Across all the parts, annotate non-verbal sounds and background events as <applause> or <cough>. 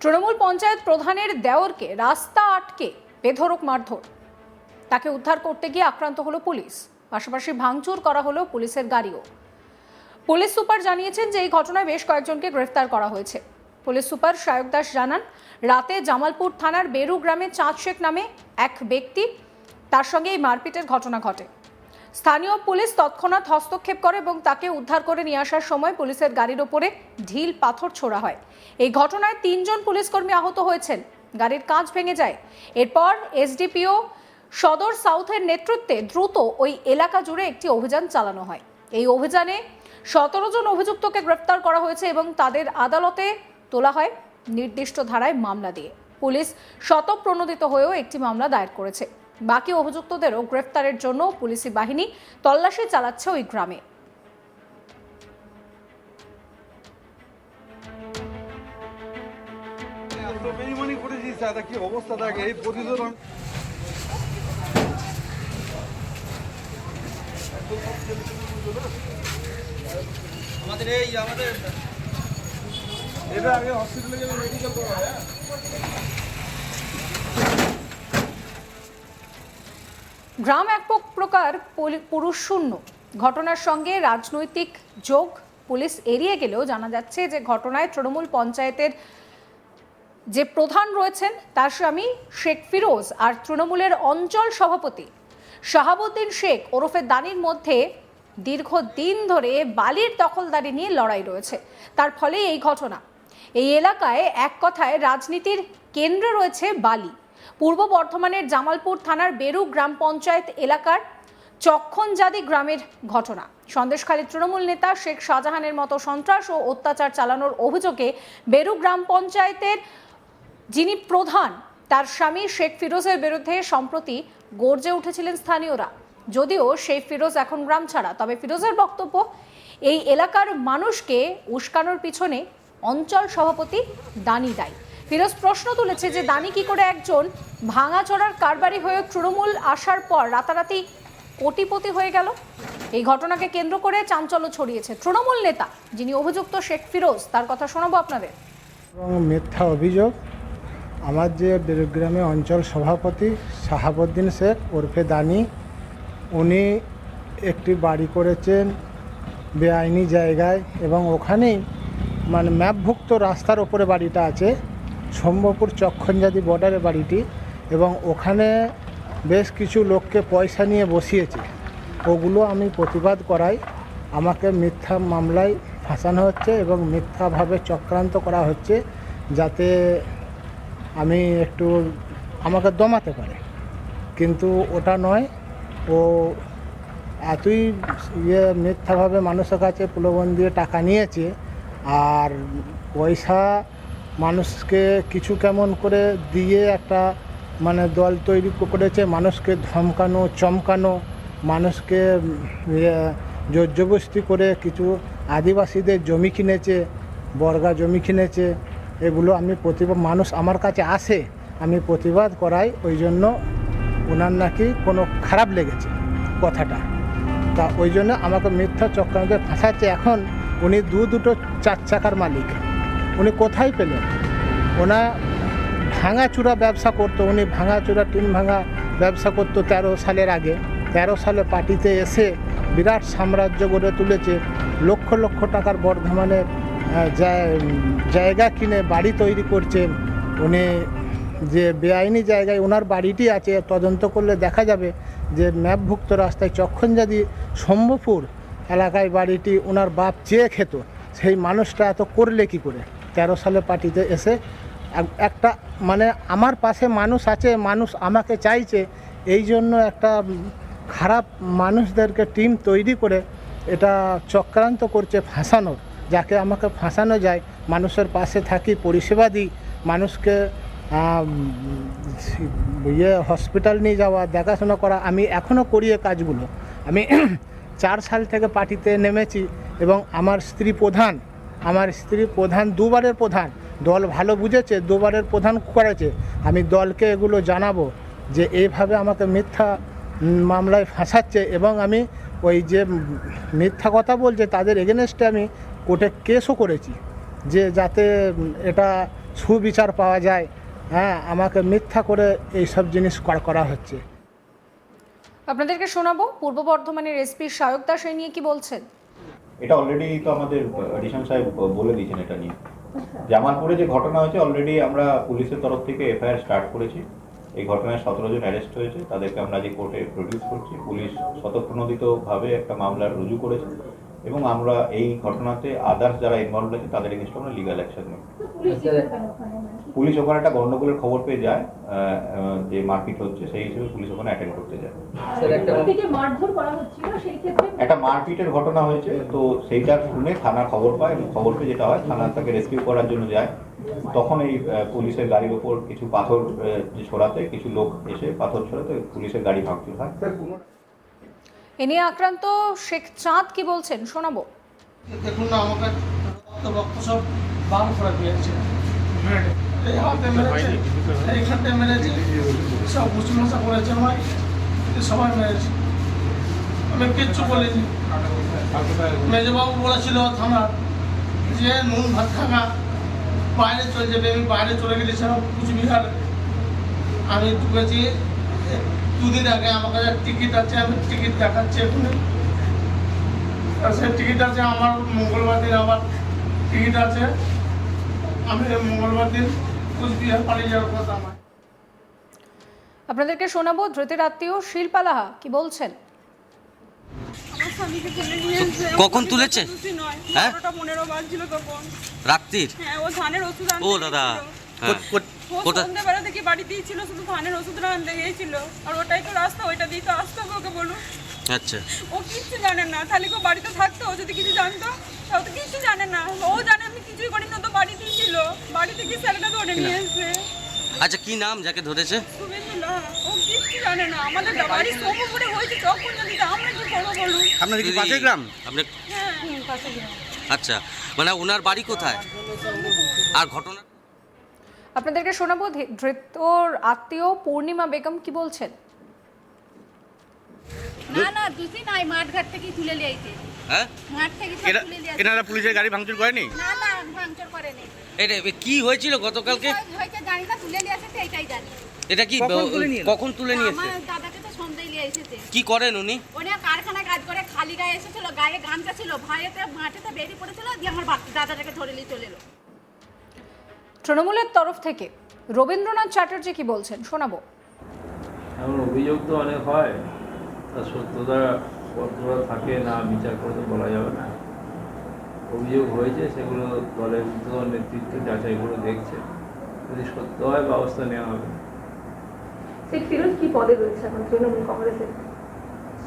তৃণমূল পঞ্চায়েত প্রধানের দেওরকে রাস্তা আটকে বেধরক মারধর। তাকে উদ্ধার করতে গিয়ে আক্রান্ত হলো পুলিশ। পাশাপাশি ভাঙচুর করা হলো পুলিশের গাড়িও। পুলিশ সুপার জানিয়েছেন যে এই ঘটনায় বেশ কয়েকজনকে গ্রেফতার করা হয়েছে। পুলিশ সুপার সায়ক দাস জানান, রাতে জামালপুর থানার বেরু গ্রামে চাঁদ শেখ নামে এক ব্যক্তি, তার সঙ্গে এই মারপিটের ঘটনা ঘটে। স্থানীয় পুলিশ তৎক্ষণাৎ হস্তক্ষেপ করে এবং তাকে উদ্ধার করে নিয়ে আসার সময় পুলিশের গাড়ির ওপরে ঢিল পাথর ছোড়া হয়। এই ঘটনায় তিনজন পুলিশকর্মী আহত হয়েছেন। গাড়ির কাঁচ ভেঙে যায়। এরপর এসডিপিও সদর সাউথের নেতৃত্বে দ্রুত ওই এলাকা জুড়ে একটি অভিযান চালানো হয়। এই অভিযানে সতেরো জন অভিযুক্তকে গ্রেপ্তার করা হয়েছে এবং তাদের আদালতে তোলা হয় নির্দিষ্ট ধারায় মামলা দিয়ে। পুলিশ শতপ্রণোদিত হয়েও একটি মামলা দায়ের করেছে। বাকি অভিযুক্তদেরও গ্রেফতারের জন্য পুলিশি বাহিনী তল্লাশি চালাচ্ছে ওই গ্রামে। এত বেইমানি করেছিস দাদা কি অবস্থা থাকে এই প্রতিশোধ আমাদের এই আমাদের এটা আগে হসপিটালে গেলে মেডিকেল করা হয়? গ্রাম এক প্রকার পুরুষ শূন্য। ঘটনার সঙ্গে রাজনৈতিক যোগ পুলিশ এড়িয়ে গেলেও জানা যাচ্ছে যে ঘটনায় তৃণমূল পঞ্চায়েতের যে প্রধান রয়েছেন তার স্বামী শেখ ফিরোজ আর তৃণমূলের অঞ্চল সভাপতি শাহাবুদ্দিন শেখ ওরফে দানির মধ্যে দীর্ঘদিন ধরে বালির দখলদারি নিয়ে লড়াই রয়েছে। তার ফলে এই ঘটনা। এই এলাকায় এক কথায় রাজনীতির কেন্দ্রে রয়েছে বালি। পূর্ব বর্ধমানের জামালপুর থানার বেরু গ্রাম পঞ্চায়েত এলাকার চক্ষণজাদি গ্রামের ঘটনা। সন্দেশখালী তৃণমূল নেতা শেখ শাহজাহানের মতো সন্ত্রাস ও অত্যাচার চালানোর অভিযোগে বেরু গ্রাম পঞ্চায়েতের যিনি প্রধান, তার স্বামী শেখ ফিরোজের বিরুদ্ধে সম্প্রতি গর্জে উঠেছিলেন স্থানীয়রা। যদিও শেখ ফিরোজ এখন গ্রাম ছাড়া, তবে ফিরোজের বক্তব্য, এই এলাকার মানুষকে উস্কানোর পিছনে অঞ্চল সভাপতি দানি দায়ী। ফিরোজ প্রশ্ন তুলেছে যে দানি কি করে একজন ভাঙা ভাঙাচোরার কারবারি হয়ে তৃণমূল আসার পর রাতারাতি কোটিপতি হয়ে গেল? এই ঘটনাকে কেন্দ্র করে চাঞ্চল্য ছড়িয়েছে তৃণমূল নেতা, যিনি অভিযুক্ত শেখ ফিরোজ। তার কথা শোনাবো আপনাদের। মিথ্যা অভিযোগ। আমার যে বেরুগ্রামে অঞ্চল সভাপতি শাহাবুদ্দিন শেখ ওরফে দানি, উনি একটি বাড়ি করেছেন বেআইনি জায়গায় এবং ওখানেই মানে ম্যাপভুক্ত রাস্তার ওপরে বাড়িটা আছে। সম্ভবপুর চক্ষণজাতি বর্ডারে বাড়িটি এবং ওখানে বেশ কিছু লোককে পয়সা নিয়ে বসিয়েছে। ওগুলো আমি প্রতিবাদ করাই। আমাকে মিথ্যা মামলায় ফাঁসানো হচ্ছে এবং মিথ্যাভাবে চক্রান্ত করা হচ্ছে যাতে আমি একটু আমাকে দমাতে পারে। কিন্তু ওটা নয়, ও এতই ইয়ে মিথ্যাভাবে মানুষের কাছে প্রলোভন দিয়ে টাকা নিয়েছে আর পয়সা মানুষকে কিছু কেমন করে দিয়ে একটা মানে দল তৈরি করেছে, মানুষকে ধমকানো, চমকানো, মানুষকে ইয়ে জোরজবস্তি করে কিছু আদিবাসীদের জমি কিনেছে, বর্গা জমি কিনেছে, এগুলো আমি প্রতিবাদ, মানুষ আমার কাছে আসে, আমি প্রতিবাদ করাই, ওই জন্য ওনার নাকি কোনো খারাপ লেগেছে কথাটা। তা ওই জন্য আমাকে মিথ্যা চক্রান্তে ফাঁসাচ্ছে। এখন উনি দু দুটো চার চাকার মালিক। উনি কোথায় পেলেন? ওনা ভাঙাচুরা ব্যবসা করতো, উনি ভাঙাচুরা, টিন ভাঙা ব্যবসা করতো তেরো সালের আগে। তেরো সালে পার্টিতে এসে বিরাট সাম্রাজ্য গড়ে তুলেছে। লক্ষ লক্ষ টাকার বর্ধমানে জায়গা কিনে বাড়ি তৈরি করছে। উনি যে বেআইনি জায়গায় ওনার বাড়িটি আছে, তদন্ত করলে দেখা যাবে যে ম্যাপভুক্ত রাস্তায় চক্ষণজাদি সম্ভবপুর এলাকায় বাড়িটি ওনার বাপ চেয়ে খেত। সেই মানুষটা এত করলে কি করে? তেরো সালে পার্টিতে এসে একটা মানে আমার পাশে মানুষ আছে, মানুষ আমাকে চাইছে, এই জন্য একটা খারাপ মানুষদেরকে টিম তৈরি করে এটা চক্রান্ত করছে ফাঁসানোর, যাকে আমাকে ফাঁসানো যায়। মানুষের পাশে থাকি, পরিষেবা দিই, মানুষকে ইয়ে হসপিটাল নিয়ে যাওয়া, দেখাশোনা করা। আমি এখনও করি কাজগুলো। আমি <clears throat> চার সাল থেকে পার্টিতে নেমেছি এবং আমার স্ত্রী প্রধান আমার স্ত্রী প্রধান, দুবারের প্রধান। দল ভালো বুঝেছে, দুবারের প্রধান করেছে। আমি দলকে এগুলো জানাব যে এইভাবে আমাকে মিথ্যা মামলায় ফাঁসাচ্ছে এবং আমি ওই যে মিথ্যা কথা বলছে তাদের এগেনস্টে আমি কোর্টে কেসও করেছি যে যাতে এটা সুবিচার পাওয়া যায়। হ্যাঁ আমাকে মিথ্যা করে এইসব জিনিস করা হচ্ছে। আপনাদেরকে শোনাবো, পূর্ব বর্ধমানের এসপি সায়ক দাস এই নিয়ে কি বলছেন? এটা অলরেডি তো আমাদের এডিশন সাহেব বলে দিয়েছেন এটা নিয়ে। জামালপুরে যে ঘটনা হয়েছে অলরেডি আমরা পুলিশের তরফ থেকে এফআইআর স্টার্ট করেছি। এই ঘটনায় সতেরো জন অ্যারেস্ট হয়েছে। তাদেরকে আমরা যে কোর্টে প্রডিউস করছি পুলিশ স্বতঃপ্রণোদিতভাবে একটা মামলা রুজু করেছে। এবং আমরা এই ঘটনাতে আদার্স যারা ইনভলভ আছে তাদের এগেনস্ট আমরা লিগাল অ্যাকশন নেব। পুলিশ ওখানে একটা গন্ডগোলের খবর পেয়ে যায় যে মারপিট হচ্ছে সেই হিসেবে পুলিশ ওখানে অ্যাটেন্ড করতে যায়। একটা মারপিটের ঘটনা হয়েছে তো সেইটা শুনে থানা খবর পায় এবং খবর পেয়ে যেটা হয় থানা তাকে রেস্কিউ করার জন্য যায়। তখন এই পুলিশের গাড়ির ওপর কিছু পাথর ছড়াতে কিছু লোক এসে পাথর ছড়াতে পুলিশের গাড়ি ভাঙচুর হয়। এ নিয়ে আক্রান্ত শেখ চাঁদ কি বলছেন শোনাবো। দেখুন না আমাকে রক্ত রক্ত সব বাম করে দিয়েছে। এই হাতে মেরেছে এইখানটা মেরেছে। সব করেছে আমায় সবাই মেরেছে। আমি কিচ্ছু বলিনি। মেজবাবু বলেছিল থানার যে নুন ভাত খানা বাইরে চলে যাবে আমি বাইরে চলে গেছিলাম কুচবিহার। আমি ঢুকেছি দুদিন আগে আমার কাছে টিকিট আছে আমি টিকিট দেখাচ্ছি এখানে সেই টিকিট আছে আমার মঙ্গলবার দিন আবার টিকিট আছে। আমি মঙ্গলবার দিন কুচবিহার পালিয়ে যাওয়ার কথা আমার। আপনাদেরকে শোনাবো ধৃতের আত্মীয় শিল্পালাহা কি বলছেন? কখন তুলেছে? হ্যাঁ? রাত্রির? হ্যাঁ ও ধানের ওষুধ আনতে ও দাদা। ও কোথা সন্ধ্যাবেলা থেকে বাড়িতেই ছিল শুধু ধানের ওষুধটা আনতে গিয়েছিল। আর ওটাই তো রাস্তা ওইটা দিয়ে তো আসতে হবে ওকে বলুন। আচ্ছা। ও কিচ্ছু জানে না। তাহলে কেউ বাড়িতে থাকতো? ও যদি কিছু জানতো তাও তো কিছু জানে না। ও জানে আমি কিছুই করি না তো বাড়িতেই ছিল বাড়ি থেকে স্যারটা ধরে নিয়ে এসে আচ্ছা কি নাম যাকে ধরেছে? ও কিচ্ছু জানে না। আমাদের বাড়ি সোমপুরে হয়েছে তখন যদি আমরা কি করব বলুন? আপনাদের কি পাশের গ্রাম? আপনি হ্যাঁ। গ্রাম। আচ্ছা মানে ওনার বাড়ি কোথায়? আর ঘটনা আপনাদেরকে শোনাবো ধৃতর আত্মীয় পূর্ণিমা বেগম কি বলছেন? না না দুষি নাই মাঠ ঘাট থেকে তুলে হ্যাঁ? মাঠ থেকে তুলে লিয়েছে এনারা পুলিশের গাড়ি ভাঙচুর করেনি? না না ভাঙচুর করেনি। এটা কি হয়েছিল গতকালকে? হয়েছে জানি না তুলে এটা কি কখন তুলে নিয়েছে আমার দাদাকে তো সন্ধ্যায় নিয়ে এসেছে। কি করেন উনি? উনি কারখানা কাজ করে খালি গায়ে এসেছিল গায়ে গামছা ছিল ভয়েতে মাঠেতে বেরিয়ে পড়েছিল দিয়ে আমার দাদাটাকে ধরে নিয়ে চলে এলো। তৃণমূলের তরফ থেকে রবীন্দ্রনাথ চ্যাটার্জি কি বলছেন? শোনাবো। এমন অভিযোগ তো অনেক হয়। তার সত্যতা কতটা থাকে না বিচার করে তো বলা যাবে না। অভিযোগ হয়েছে সেগুলো দলের ঊর্ধ্বতন নেতৃত্ব যাচাই করে দেখছে। যদি সত্য হয় ব্যবস্থা নেওয়া হবে। শেখ ফিরোজ কি পদে রয়েছে এখন তৃণমূল কংগ্রেসের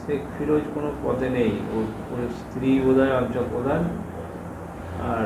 শেখ ফিরোজ কোনো পদে নেই। ওর ওর স্ত্রী বোধহয় অঞ্চল প্রধান। আর